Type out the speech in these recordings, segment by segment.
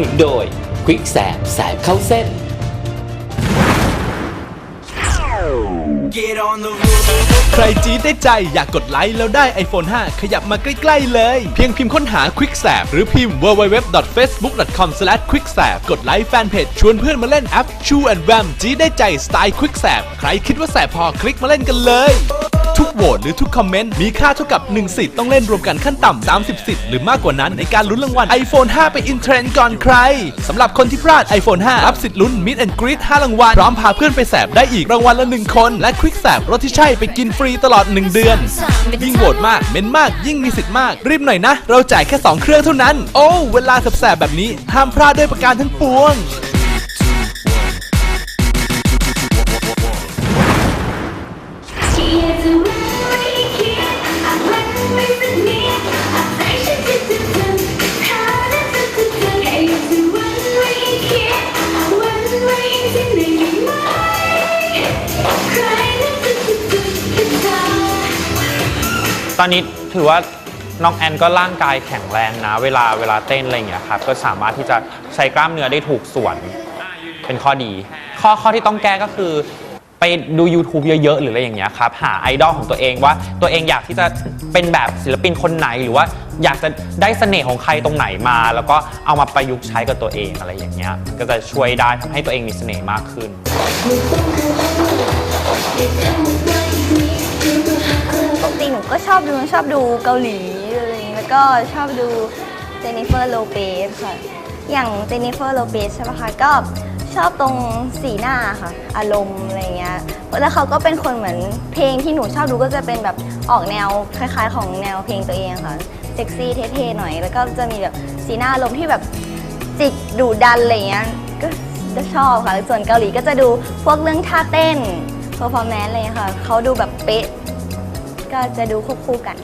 นุนโดย Quick แสบแสบเข้าเส้น Get on the roof. ใครจี๊ดได้ใจอยากกดไลค์แล้วได้ iPhone 5 ขยับมาใกล้ ๆ เลย เพียงพิมพ์ค้นหา Quick s a p หรือพิมพ์ www.facebook.com/quicksap กดไลค์แฟนเพจชวนเพื่อนมาเล่นแอป True and Wham จี๊ดได้ใจสไตล์ Quick s a p ใครคิดว่าแสบพอคลิกมาเล่นกันเลย ทุกโหวตหรือทุกคอมเมนต์มีค่าเท่ากับ 1 สิทธิ์ต้องเล่นรวมกันขั้นต่ำ30 สิทธิ์หรือมากกว่านั้นในการลุ้นรางวัล iPhone 5 ไปอินเทรนด์ก่อนใครสำหรับคนที่พลาด iPhone 5 รับสิทธิ์ลุ้น Meet and Greet 5รางวัลพร้อมพาเพื่อนไปแสบได้อีกรางวัลละ 1 คน และ Quick แสบรถที่ใช่ไปกินฟรีตลอด 1 เดือน ยิ่งโหวตมากเม้นมากยิ่งมีสิทธิ์มาก รีบหน่อยนะ เราจ่ายแค่ 2 เครื่องเท่านั้น โอ้เวลาแสบแบบนี้ห้ามพลาดด้วยประการทั้งปวง ตอนนี้ถือว่าน้องแอนก็ร่างกายแข็งแรงนะ เวลาเวลาเต้นอะไรอย่างเงี้ยครับก็สามารถที่จะใช้กล้ามเนื้อได้ถูกส่วนเป็นข้อดี ข้อข้อที่ต้องแก้ก็คือ ไปดู YouTube เยอะๆ หรืออะไรอย่างเงี้ยครับ หาไอดอลของตัวเองว่าตัวเองอยากที่จะเป็นแบบศิลปินคนไหนหรือว่าอยากจะได้เสน่ห์ของใครตรงไหนมา แล้วก็เอามาประยุกต์ใช้กับตัวเองอะไรอย่างเงี้ยก็จะช่วยได้ทำให้ตัวเองมีเสน่ห์มากขึ้น ก็ชอบดูชอบดูเกาหลีอะไรอย่างนี้แล้วก็ชอบดูเจนนิเฟอร์โลเปสค่ะ อย่างเจนนิเฟอร์โลเปสใช่ปะคะก็ชอบตรงสีหน้าค่ะ อารมณ์อะไรเงี้ยแล้วเขาก็เป็นคนเหมือนเพลงที่หนูชอบดูก็จะเป็นแบบออกแนวคล้าย ๆ ของแนวเพลงตัวเองค่ะเซ็กซี่เท่ๆหน่อย แล้วก็จะมีแบบสีหน้าอารมณ์ที่แบบจิกดุดันอะไรเงี้ยก็ก็ชอบค่ะ ส่วนเกาหลีก็จะดูพวกเรื่องท่าเต้น performance อะไรค่ะเขาดูแบบเป๊ะ ก็จะดูควบคู่กัน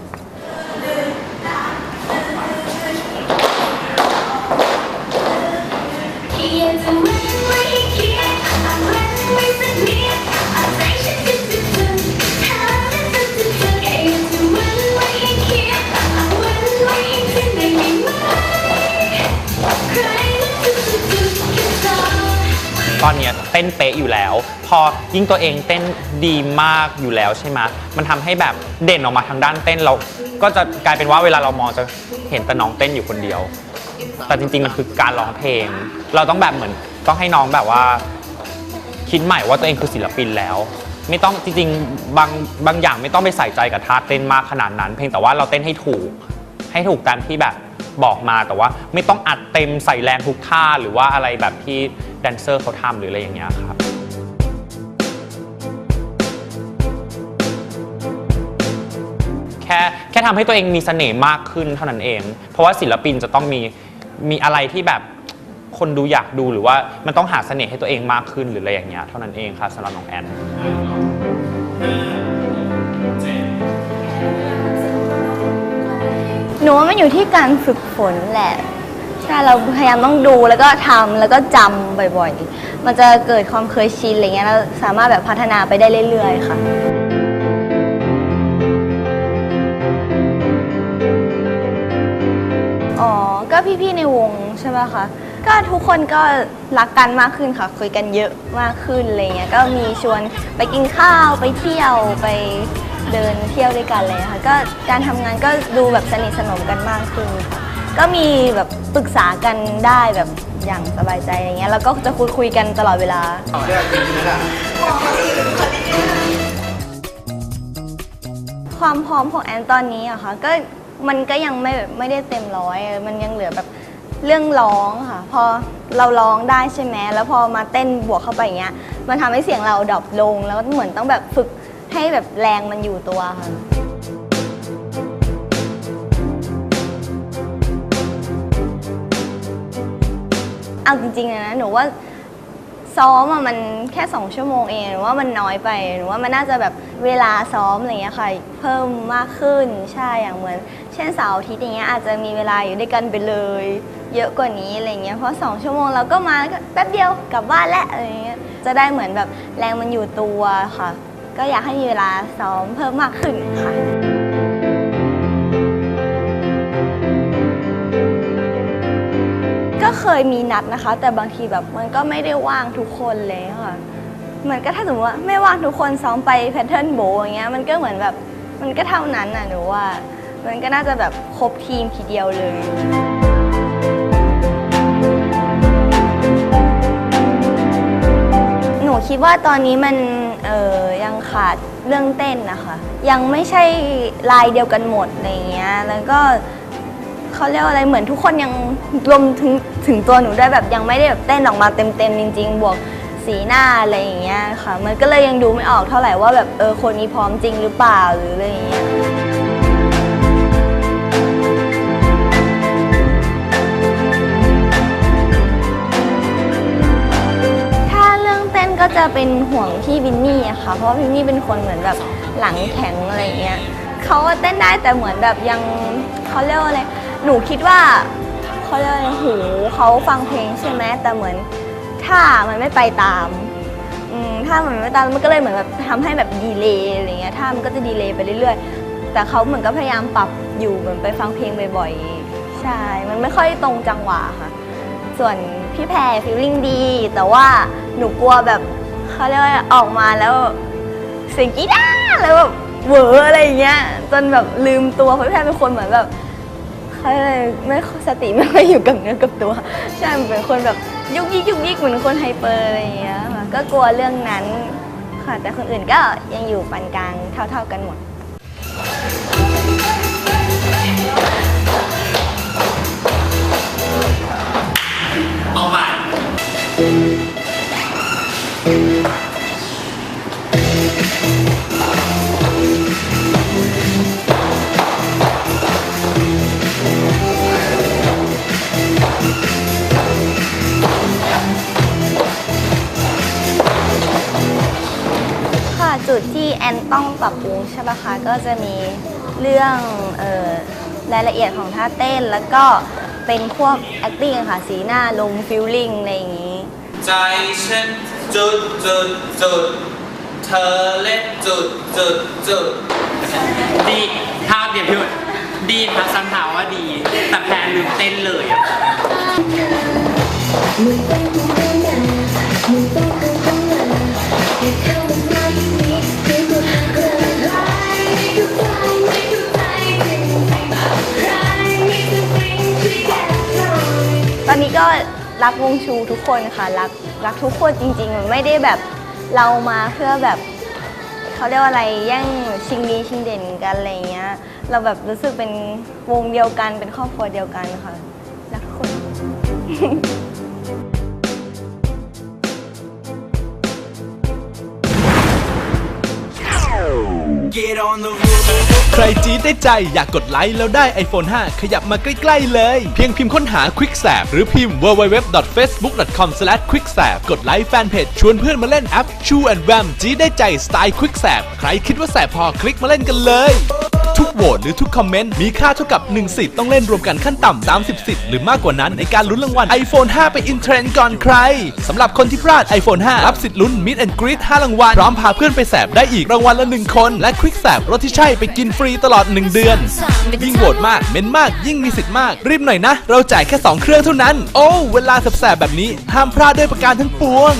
ตอนเนี้ยเต้นเป๊ะอยู่แล้ว พอยิ่งตัวเองเต้นดีมากอยู่แล้วใช่ไหมมันทำให้แบบเด่นออกมาทางด้านเต้นเราก็จะกลายเป็นว่าเวลาเรามองจะเห็นแต่น้องเต้นอยู่คนเดียว แต่จริงๆมันคือการร้องเพลง เราต้องแบบเหมือนต้องให้น้องแบบว่าคิดใหม่ว่าตัวเองคือศิลปินแล้ว ไม่ต้องจริงๆบางบางอย่างไม่ต้องไปใส่ใจกับท่าเต้นมากขนาดนั้น เพียงแต่ว่าเราเต้นให้ถูก ให้ถูกตามที่แบบบอกมาแต่ว่าไม่ต้องอัดเต็มใส่แรงทุกท่าหรือว่าอะไรแบบที่ แดนเซอร์เขาทำหรืออะไรอย่างเงี้ยครับแค่แค่ทำให้ตัวเองมีเสน่ห์มากขึ้นเท่านั้นเอง เพราะว่าศิลปินจะต้องมีมีอะไรที่แบบคนดูอยากดูหรือว่ามันต้องหาเสน่ห์ให้ตัวเองมากขึ้นหรืออะไรอย่างเงี้ยเท่านั้นเองครับสำหรับน้องแอนหนูว่ามันอยู่ที่การฝึกฝนแหละ ใช่เราพยายามต้องดูแล้วก็ทำแล้วก็จำบ่อยๆ มันจะเกิดความเคยชินอะไรเงี้ยเราสามารถแบบพัฒนาไปได้เรื่อยๆ ค่ะ อ๋อ ก็พี่ๆ ในวงใช่ป่ะคะ ก็ทุกคนก็รักกันมากขึ้นค่ะ คุยกันเยอะมากขึ้นอะไรเงี้ย ก็มีชวนไปกินข้าว ไปเที่ยว ไปเดินเที่ยวด้วยกันเลยค่ะ ก็การทำงานก็ดูแบบสนิทสนมกันมากขึ้นค่ะ ก็มีแบบปรึกษากันได้แบบอย่างสบายใจอะไรเงี้ยแล้วก็จะคุยคุยกันตลอดเวลา ความพร้อมของแอนตอนนี้อะค่ะก็มันก็ยังไม่แบบไม่ได้เต็มร้อยมันยังเหลือแบบเรื่องร้องค่ะ พอเราร้องได้ใช่ไหมแล้วพอมาเต้นบวกเข้าไปอย่างเงี้ยมันทำให้เสียงเราดรอปลง แล้วเหมือนต้องแบบฝึกให้แบบแรงมันอยู่ตัวค่ะ เอาจริงๆนะหนูว่าซ้อมอะมันแค่สองชั่วโมงเองหนูว่ามันน้อยไปหนูว่ามันน่าจะแบบเวลาซ้อมอะไรเงี้ยค่ะ เพิ่มมากขึ้นใช่อย่างเหมือน เช่นเสาร์อาทิตย์อย่างเงี้ยอาจจะมีเวลาอยู่ด้วยกันไปเลย เยอะกว่านี้อะไรเงี้ยเพราะสองชั่วโมงเราก็มาก็แป๊บเดียวกลับบ้านแล้วอะไรเงี้ยจะได้เหมือนแบบแรงมันอยู่ตัวค่ะ ก็อยากให้มีเวลาซ้อมเพิ่มมากขึ้นค่ะ ยมีนัดนะคะ แต่บางทีแบบมันก็ไม่ได้ว่างทุกคนเลยค่ะเหมือนก็ถ้าสมมติว่าไม่ว่างทุกคนซ้อมไปแพทเทิร์นโบอย่างเงี้ยมันก็เหมือนแบบมันก็เท่านั้นน่ะหนูว่า มันก็น่าจะแบบครบทีมทีเดียวเลยหนูคิดว่าตอนนี้มันเออยังขาดเรื่องเต้นนะคะ ยังไม่ใช่ลายเดียวกันหมดอะไรเงี้ยแล้วก็ เขาเรียกว่าอะไรเหมือนทุกคนยังรวมถึงถึงตัวหนูด้วยแบบยังไม่ได้แบบเต้นออกมาเต็มๆจริง ๆ บวกสีหน้าอะไรอย่างเงี้ยค่ะ มันก็เลยยังดูไม่ออกเท่าไหร่ว่าแบบเออคนนี้พร้อมจริงหรือเปล่าหรืออะไรอย่างเงี้ยถ้าเรื่องเต้นก็จะเป็นห่วงพี่วินนี่อะค่ะ เพราะว่าพี่วินนี่เป็นคนเหมือนแบบหลังแข็งอะไรเงี้ยเขาเต้นได้แต่เหมือนแบบยังเขาเรียกว่าอะไร หนูคิดว่าเขาเรียกอะไรหูเขาฟังเพลงใช่ไหมแต่เหมือนถ้ามันไม่ไปตามอืมถ้ามันไม่ตามมันก็เลยเหมือนแบบทำให้แบบดีเลย์อะไรเงี้ยถ้ามันก็จะดีเลย์ไปเรื่อยๆ แต่เขาเหมือนก็พยายามปรับอยู่เหมือนไปฟังเพลงบ่อยๆ ใช่ มันไม่ค่อยตรงจังหวะค่ะ ส่วนพี่แพรฟีลลิ่งดี แต่ว่าหนูกลัวแบบเขาเรียกว่าออกมาแล้วเสียงกีด้าแล้วแบบเวอร์อะไรอย่างเงี้ยจนแบบลืมตัวเพราะพี่แพรเป็นคนเหมือนแบบ เขาเลยไรไม่สติไม่ค่อยอยู่กับเนื้อกับตัว ใช่เป็นคนแบบยุกยิกยุกยิกเหมือนคนไฮเปอร์อะไรอย่างเงี้ยค่ะก็กลัวเรื่องนั้นค่ะแต่คนอื่นก็ยังอยู่ปานกลางเท่า ๆกันหมด นต้องปรับปรุงใช่ปะคะก็จะมีเรื่องออรายละเอียดของท่าเต้นแล้วก็เป็นพวก acting ค่ะสีหน้าลม feeling อะไรอย่างนี้ ใจฉันจุดจุดจุดเธอเล่นจุดจุดจุดดีภาพเดียวพี่ว่าดีนะซันถามว่าดี แต่แพนลืมเต้นเลยอะ รักวงชูทุกคนค่ะรักรักทุกคนจริงๆ ไม่ได้แบบเรามาเพื่อแบบเขาเรียกว่าอะไรแย่งชิงดีชิงเด่นกันอะไรเงี้ย เราแบบรู้สึกเป็นวงเดียวกันเป็นครอบครัวเดียวกันค่ะรักทุกคน ใครจี๊ดได้ใจอยากกดไลค์แล้วได้ iPhone 5 ขยับมาใกล้ ๆ เลย เพียงพิมพ์ค้นหา QuickSap หรือพิมพ์ www.facebook.com/quicksap กดไลค์แฟนเพจชวนเพื่อนมาเล่นแอป True and Wham จี๊ดได้ใจสไตล์ QuickSap ใครคิดว่าแสบพอคลิกมาเล่นกันเลย ทุก หวตหรือทุกคอมเมนต์มีค่าเท่ากับ1สิทธิ์ต้องเล่นรวมกันขั้นต่ำ30สิทธิ์หรือมากกว่านั้นในการลุ้นรางวัล iPhone 5 ไปอินเทรนด์ก่อนใครสำหรับคนที่พลาด iPhone 5 รับสิทธิ์ลุ้น Meet and Greet 5รางวัลพร้อมพาเพื่อนไปแสบได้อีกรางวัลละ1คน และ Quick แสบรถที่ใช่ไปกินฟรีตลอด 1 เดือน ยิ่งโหวตมากเม้นมากยิ่งมีสิทธิ์มากรีบหน่อยนะ เราจ่ายแค่ 2 เครื่องเท่านั้น โอ้เวลาแสบๆแบบนี้ห้ามพลาดด้วยประการทั้งปวง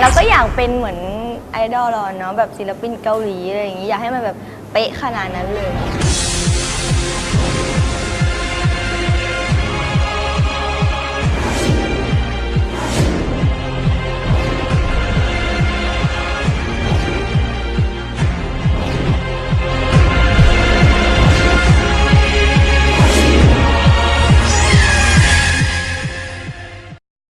เราก็อยากเป็นเหมือนไอดอลเราเนาะแบบศิลปินเกาหลีอะไรอย่างนี้อยากให้มันแบบเป๊ะขนาดนั้นเลย